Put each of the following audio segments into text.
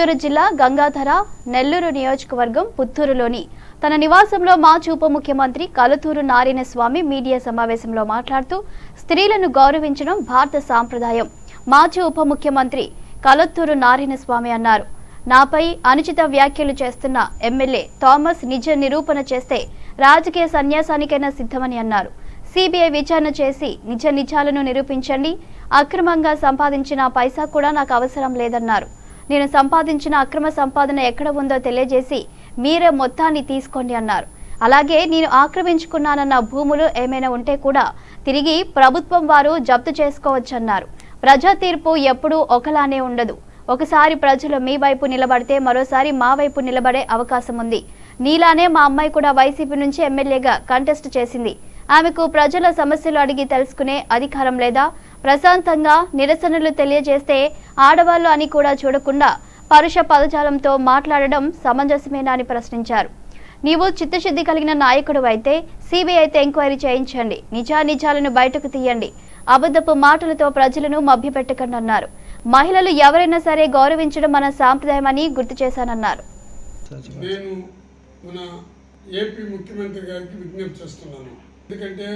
చిత్తూరు జిల్లా గంగాధర నెల్లూరు నియోజకవర్గం పుత్తూరులోని. తన నివాసంలో మాజీ ఉప ముఖ్యమంత్రి కలుతూరు నారాయణ స్వామి మీడియా సమావేశంలో మాట్లాడుతూ స్త్రీలను గౌరవించడం భారత సాంప్రదాయం. మాజీ ఉప ముఖ్యమంత్రి కలుత్తూరు నారాయణ స్వామి అన్నారు. నాపై అనుచిత వ్యాఖ్యలు చేస్తున్న ఎమ్మెల్యే థామస్ నిజ నిరూపణ చేస్తే రాజకీయ సన్యాసానికైనా సిద్ధమని అన్నారు. సిబిఐ విచారణ చేసి నిజ నిజాలను నిరూపించండి అక్రమంగా సంపాదించిన పైసా కూడా నాకు అవసరం లేదన్నారు. నేను సంపాదించిన అక్రమ సంపాదన ఎక్కడ ఉందో తెలియజేసి మీరే మొత్తాన్ని తీసుకోండి అన్నారు. అలాగే నేను ఆక్రమించుకున్నానన్న భూములు ఏమైనా ఉంటే కూడా తిరిగి ప్రభుత్వం వారు జప్తు చేసుకోవచ్చన్నారు. ప్రజా తీర్పు ఎప్పుడూ ఒకలానే ఉండదు. ఒకసారి ప్రజలు మీ వైపు నిలబడితే మరోసారి మా వైపు నిలబడే అవకాశం ఉంది. నీలానే మా అమ్మాయి కూడా వైసీపీ నుంచి ఎమ్మెల్యేగా కంటెస్ట్ చేసింది. ఆమెకు ప్రజల సమస్యలు అడిగి తెలుసుకునే అధికారం లేదా ప్రశాంతంగా నిరసనలు తెలియజేస్తే ఆడవాళ్ళు అని కూడా చూడకుండా పరుష పదజాలంతో మాట్లాడడం సమంజసమేనా అని ప్రశ్నించారు. నీవు చిత్తశుద్ధి కలిగిన నాయకుడు అయితే సిబిఐతో ఎంక్వైరీ చేయించండి. నిజానిజాలను బయటకు తీయండి. అబద్ధపు మాటలతో ప్రజలను మభ్యపెట్టకండన్నారు. మహిళలు ఎవరైనా సరే గౌరవించడం మన సాంప్రదాయమని గుర్తు చేశానన్నారు. నేను మన ఏపీ ముఖ్యమంత్రి గారికి విజ్ఞప్తి చేస్తున్నాను. ఎందుకంటే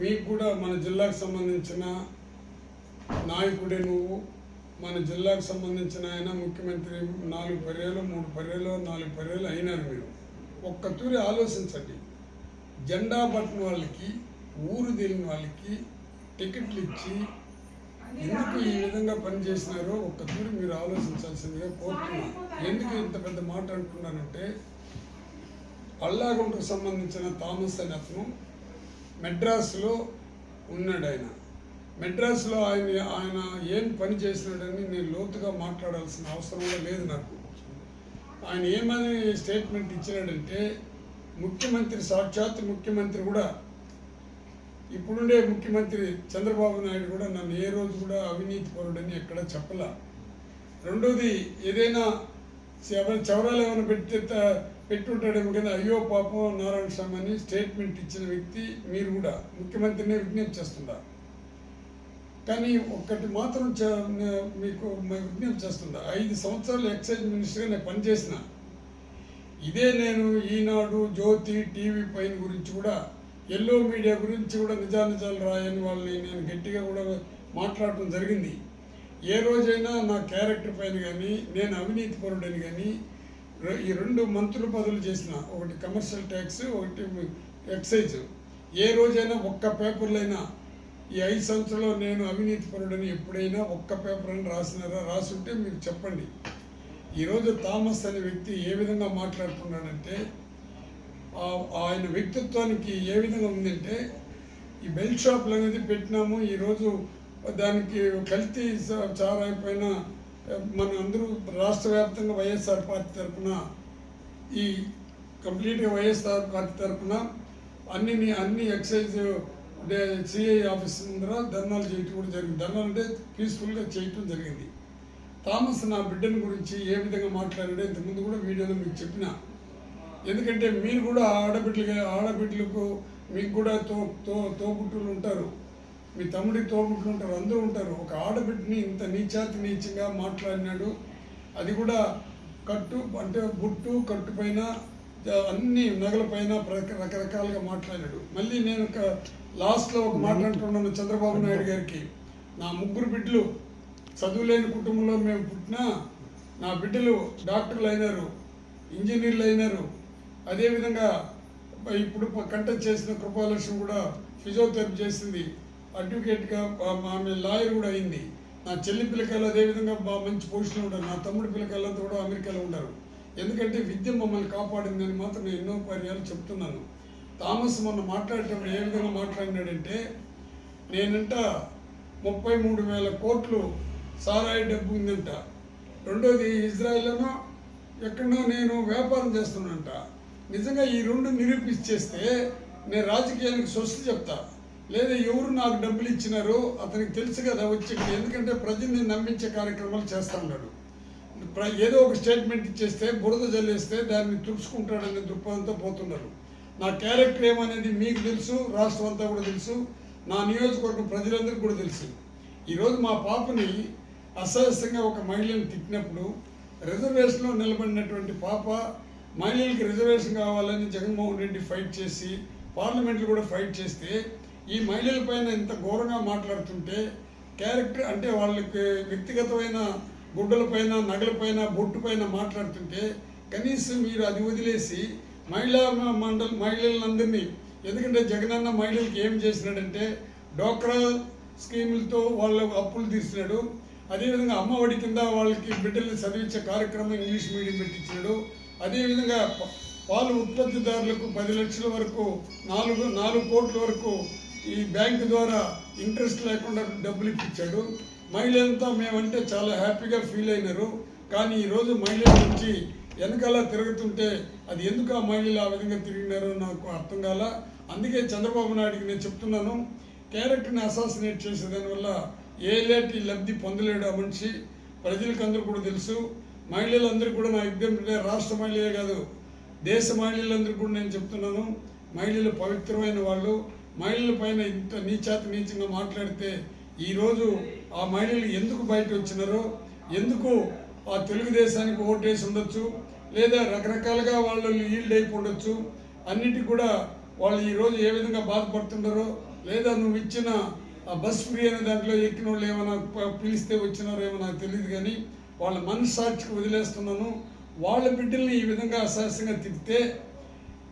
మీకు కూడా మన జిల్లాకు సంబంధించిన నాయకుడే నువ్వు. మన జిల్లాకు సంబంధించిన ఆయన ముఖ్యమంత్రి నాలుగు పర్యాలు మూడు పర్యాలు నాలుగు పర్యాలు అయినారు మీరు. ఒక్క తూరి ఆలోచించండి. జెండా పట్టిన వాళ్ళకి ఊరు తెలియని వాళ్ళకి టికెట్లు ఇచ్చి ఎందుకు ఈ విధంగా పనిచేసినారో ఒక్క తూరి మీరు ఆలోచించాల్సిందిగా కోరుతున్నాను. ఎందుకు ఇంత పెద్ద మాట అంటున్నానంటే పల్లాగుంటకు సంబంధించిన థామస్ అనే అతను మెడ్రాస్లో ఉన్నాడు ఆయన. మెడ్రాస్లో ఆయన ఆయన ఏం పని చేసినాడని నేను లోతుగా మాట్లాడాల్సిన అవసరం లేదు నాకు. ఆయన ఏమని స్టేట్మెంట్ ఇచ్చినాడంటే ముఖ్యమంత్రి సాక్షాత్ ముఖ్యమంత్రి కూడా ఇప్పుడుండే ముఖ్యమంత్రి చంద్రబాబు నాయుడు కూడా నన్ను ఏ రోజు కూడా అవినీతి పరుడని ఎక్కడ చెప్పలా. రెండోది ఏదైనా చవరాలు ఏమైనా పెట్టి పెట్టుంటాడేమో కదా అయ్యో పాపం నారాయణ స్వామి అని స్టేట్మెంట్ ఇచ్చిన వ్యక్తి మీరు కూడా ముఖ్యమంత్రినే విజ్ఞప్తి చేస్తుందా కానీ ఒక్కటి మాత్రం చ- మీకు విజ్ఞప్తి చేస్తుందా ఐదు సంవత్సరాలు ఎక్సైజ్ మినిస్టర్గా నేను పనిచేసిన. ఇదే నేను ఈనాడు జ్యోతి టీవీ పైన గురించి కూడా ఎల్లో మీడియా గురించి కూడా నిజానిజాలు రాయని వాళ్ళని నేను గట్టిగా కూడా మాట్లాడటం జరిగింది. ఏ రోజైనా నా క్యారెక్టర్ పైన కానీ నేను అవినీతి పరుడని కానీ ఈ రెండు మంత్రుల పదవులు చేసిన ఒకటి కమర్షియల్ ట్యాక్స్ ఒకటి ఎక్సైజ్. ఏ రోజైనా ఒక్క పేపర్లైనా ఈ ఐదు సంవత్సరాల్లో నేను అవినీతి పరుడని ఎప్పుడైనా ఒక్క పేపర్ అని రాసినారా రాసుంటే మీరు చెప్పండి. ఈరోజు థామస్ అనే వ్యక్తి ఏ విధంగా మాట్లాడుతున్నాడంటే ఆయన వ్యక్తిత్వానికి ఏ విధంగా ఉందంటే ఈ బెల్ట్ షాపులు అనేది పెట్టినాము ఈరోజు దానికి కల్తీ చారైపోయిన మన అందరూ రాష్ట్ర వ్యాప్తంగా వైఎస్ఆర్ పార్టీ తరఫున ఈ కంప్లీట్గా వైఎస్ఆర్ పార్టీ తరఫున అన్ని అన్ని ఎక్సైజ్ సిఐ ఆఫీస్ ముందర ధర్నాలు చేయటం కూడా జరిగింది. ధర్నాలు అంటే పీస్ఫుల్గా చేయటం జరిగింది. థామస్ నా బిడ్డని గురించి ఏ విధంగా మాట్లాడాడో ఇంతకుముందు కూడా వీడియోలో మీకు చెప్పిన. ఎందుకంటే మీరు కూడా ఆడబిడ్డలుగా ఆడబిడ్డలకు మీకు కూడా తో తో తోబుట్టులు ఉంటారు. మీ తమ్ముడికి తోబుట్టులు ఉంటారు అందరూ ఉంటారు. ఒక ఆడబిడ్డని ఇంత నీచాతి నీచంగా మాట్లాడినాడు అది కూడా కట్టు అంటే బుట్టు కట్టు పైన అన్ని నగల పైన రక- రకరకాలుగా మాట్లాడాడు. మళ్ళీ నేను ఒక లాస్ట్లో ఒక మాట్లాడుతున్నాను చంద్రబాబు నాయుడు గారికి. నా ముగ్గురు బిడ్డలు చదువులేని కుటుంబంలో మేము పుట్టినా నా బిడ్డలు డాక్టర్లు అయినారు ఇంజనీర్లు అయినారు. అదేవిధంగా ఇప్పుడు కంటెక్ట్ చేసిన కృపాలక్ష్మి కూడా ఫిజియోథెరపీ చేసింది. అడ్వకేట్గా ఆమె లాయర్ కూడా అయింది. నా చెల్లి పిల్లకాయలు అదేవిధంగా బాగా మంచి పొజిషన్లో ఉంటారు. నా తమ్ముడి పిల్లకాయలంతా కూడా అమెరికాలో ఉన్నారు ఎందుకంటే విద్య మమ్మల్ని కాపాడిందని మాత్రం నేను ఎన్నో పర్యాలు చెప్తున్నాను. థామస్ మొన్న మాట్లాడేటప్పుడు ఏ విధంగా మాట్లాడినాడంటే నేనంట ముప్పై మూడు వేల కోట్లు సారాయి డబ్బు ఉందంట. రెండోది ఇజ్రాయెల్లోనో ఎక్కడో నేను వ్యాపారం చేస్తున్నానంట. నిజంగా ఈ రెండు నిరూపించేస్తే నేను రాజకీయానికి స్వస్తి చెప్తా. లేదా ఎవరు నాకు డబ్బులు ఇచ్చినారో అతనికి తెలుసు కదా వచ్చి ఎందుకంటే ప్రజల్ని నమ్మించే కార్యక్రమాలు చేస్తా ఉన్నాడు ఏదో ఒక స్టేట్మెంట్ ఇచ్చేస్తే బురద జల్లేస్తే దాన్ని తుడుచుకుంటాడనే దృక్పథంతో పోతున్నారు. నా క్యారెక్టర్ ఏమనేది మీకు తెలుసు రాష్ట్రం అంతా కూడా తెలుసు నా నియోజకవర్గం ప్రజలందరికీ కూడా తెలుసు. ఈరోజు మా పాపని అసహ్యంగా ఒక మహిళను తిట్టినప్పుడు రిజర్వేషన్లో నిలబడినటువంటి పాప మహిళలకు రిజర్వేషన్ కావాలని జగన్మోహన్ రెడ్డి ఫైట్ చేసి పార్లమెంట్లో కూడా ఫైట్ చేస్తే ఈ మహిళల పైన ఇంత ఘోరంగా మాట్లాడుతుంటే క్యారెక్టర్ అంటే వాళ్ళకి వ్యక్తిగతమైన గుడ్డలపైన నగలపైన నగల బొట్టు పైన మాట్లాడుతుంటే కనీసం మీరు అది వదిలేసి మహిళా మ- మండలి మహిళలందరినీ ఎందుకంటే జగనన్న మహిళలకి ఏం చేసినాడంటే డోక్రా స్కీములతో వాళ్ళ అప్పులు తీసినాడు అదేవిధంగా అమ్మఒడి కింద వాళ్ళకి బిడ్డల్ని చదివించే కార్యక్రమం ఇంగ్లీష్ మీడియం పెట్టించాడు అదేవిధంగా పాలు ఉత్పత్తిదారులకు పది లక్షల వరకు నాలుగు నాలుగు కోట్ల వరకు ఈ బ్యాంకు ద్వారా ఇంట్రెస్ట్ లేకుండా డబ్బులు ఇప్పించాడు. మహిళలంతా మేమంటే చాలా హ్యాపీగా ఫీల్ అయినారు. కానీ ఈరోజు మహిళల నుంచి వెనకాల తిరుగుతుంటే అది ఎందుకు ఆ మహిళలు ఆ విధంగా తిరిగినారో నాకు అర్థం కాల. అందుకే చంద్రబాబు నాయుడికి నేను చెప్తున్నాను. క్యారెక్టర్ని అసాసినేట్ చేసేదానివల్ల ఏ లేటి లబ్ధి పొందలేడు ఆ మనిషి. ప్రజలకు అందరూ కూడా తెలుసు. మహిళలందరూ కూడా నా ఎగ్జాంపుల్ రాష్ట్ర మహిళలే కాదు దేశ మహిళలందరూ కూడా నేను చెప్తున్నాను. మహిళలు పవిత్రమైన వాళ్ళు. మహిళల పైన ఇంత నీచాతి నీచంగా మాట్లాడితే ఈరోజు ఆ మహిళలు ఎందుకు బయట వచ్చినారో ఎందుకు ఆ తెలుగుదేశానికి ఓటేసి ఉండొచ్చు లేదా రకరకాలుగా వాళ్ళు ఈల్డ్ అయిపోయి ఉండొచ్చు కూడా వాళ్ళు ఈరోజు ఏ విధంగా బాధపడుతున్నారో లేదా నువ్వు ఇచ్చిన ఆ బస్ ఫ్రీ అనే దాంట్లో ఎక్కిన వాళ్ళు ఏమైనా పిలిస్తే వచ్చినారో ఏమో నాకు తెలియదు కానీ వాళ్ళ మనస్సాక్షికి వదిలేస్తున్నాను. వాళ్ళ బిడ్డల్ని ఈ విధంగా అసహ్యంగా తిప్పితే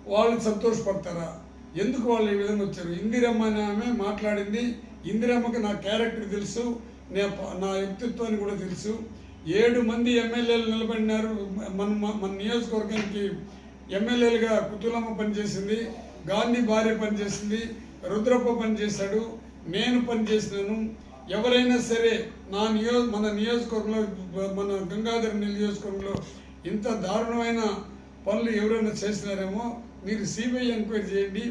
వాళ్ళు సంతోషపడతారా? ఎందుకు వాళ్ళు ఈ విధంగా వచ్చారు? ఇందిరమ్మ అనే ఆమె మాట్లాడింది. ఇందిరమ్మకి నా క్యారెక్టర్ తెలుసు నా వ్యక్తిత్వాన్ని కూడా తెలుసు. ఏడు మంది ఎమ్మెల్యేలు నిలబడినారు. మన మన నియోజకవర్గానికి ఎమ్మెల్యేలుగా కుతులమ్మ పనిచేసింది గాంధీ భార్య పనిచేసింది రుద్రప్ప పనిచేశాడు నేను పనిచేసినాను. ఎవరైనా సరే నా నియో మన నియోజకవర్గంలో మన గంగాధర నియోజకవర్గంలో ఇంత దారుణమైన పనులు ఎవరైనా చేసినారేమో మీరు సిబిఐ ఎంక్వైరీ చేయండి.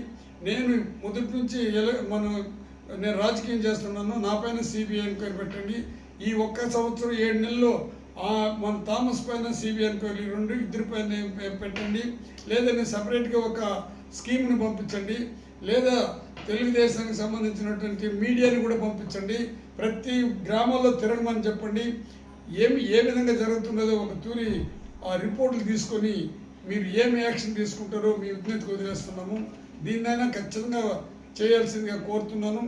నేను మొదటి నుంచి ఎలా మనం నేను రాజకీయం చేస్తున్నాను. నా పైన సిబిఐ ఎంక్వైరీ పెట్టండి. ఈ ఒక్క సంవత్సరం ఏడు నెలల్లో మన థామస్ పైన సిబిఐ ఎంక్వైరీ రెండు ఇద్దరి పైన పెట్టండి. లేదా నేను సపరేట్గా ఒక స్కీమ్ని పంపించండి. లేదా తెలుగుదేశానికి సంబంధించినటువంటి మీడియాని కూడా పంపించండి. ప్రతి గ్రామాల్లో తిరగమని చెప్పండి. ఏమి ఏ విధంగా జరుగుతున్నదో ఒక తూరి ఆ రిపోర్ట్లు తీసుకొని మీరు ఏమి యాక్షన్ తీసుకుంటారో మీ విజ్ఞతకు వదిలేస్తున్నాము. దీన్నైనా ఖచ్చితంగా చేయాల్సిందిగా కోరుతున్నాను.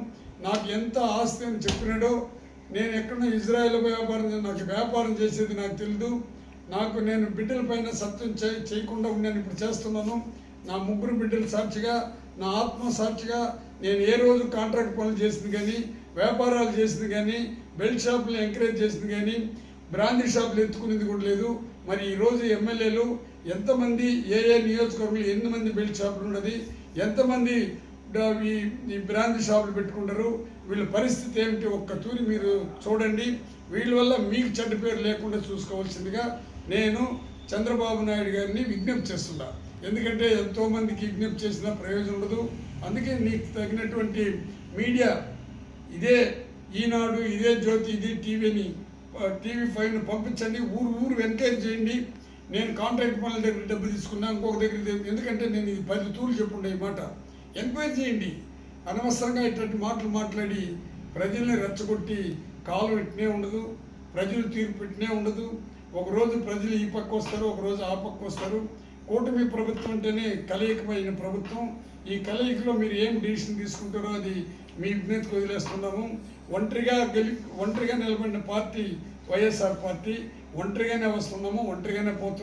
నాకు ఎంత ఆస్తి అని చెప్పినాడో నేను ఎక్కడ ఇజ్రాయెల్ వ్యాపారం నాకు వ్యాపారం చేసేది నాకు తెలియదు నాకు నేను బిడ్డల పైన సత్యం చే చేయకుండా నేను ఇప్పుడు చేస్తున్నాను. నా ముగ్గురు బిడ్డల సాక్షిగా నా ఆత్మ సాక్షిగా నేను ఏ రోజు కాంట్రాక్ట్ పనులు చేసింది కానీ వ్యాపారాలు చేసింది కానీ బెల్ట్ షాపులు ఎంకరేజ్ చేసింది కానీ బ్రాందీ షాపులు ఎత్తుకునేది కూడా లేదు. మరి ఈరోజు ఎమ్మెల్యేలు ఎంతమంది ఏ ఏ నియోజకవర్గంలో ఎన్ని మంది బెల్ట్ షాపులు ఉన్నది ఎంతమంది ఈ ఈ షాపులు పెట్టుకుంటారు వీళ్ళ పరిస్థితి ఏమిటి ఒక్క తూరి మీరు చూడండి. వీళ్ళ వల్ల మీకు చెడ్డ పేరు లేకుండా చూసుకోవాల్సిందిగా నేను చంద్రబాబు నాయుడు గారిని విజ్ఞప్తి చేస్తున్నా. ఎందుకంటే ఎంతోమందికి విజ్ఞప్తి చేసినా ప్రయోజనం ఉండదు. అందుకే నీకు తగినటువంటి మీడియా ఇదే ఈనాడు ఇదే జ్యోతి ఇది టీవీని టీవీ ఫైవ్ను పంపించండి. ఊరు ఊరు ఎంకరేజ్ చేయండి. నేను కాంట్రాక్ట్ పనుల దగ్గర డబ్బు తీసుకున్నా ఇంకొక దగ్గర ఎందుకంటే నేను ఇది పది తూర్లు చెప్పుండే ఈ మాట. ఎంక్వైరీ చేయండి. అనవసరంగా ఇట్లాంటి మాటలు మాట్లాడి ప్రజల్ని రెచ్చగొట్టి కాలు పెట్టినే ఉండదు ప్రజలు తీర్పు పెట్టినే ఉండదు. ఒకరోజు ప్రజలు ఈ పక్క వస్తారు ఒకరోజు ఆ పక్క వస్తారు. కూటమి ప్రభుత్వం అంటేనే కలయికమైన ప్రభుత్వం. ఈ కలయికలో మీరు ఏం డిసిషన్ తీసుకుంటారో అది మీ విజ్ఞతకు వదిలేస్తున్నాము. ఒంటరిగా గెలి ఒంటరిగా నిలబడిన పార్టీ వైఎస్ఆర్ పార్టీ. ఒంటరిగానే వస్తున్నాము ఒంటరిగానే పోతున్నాము.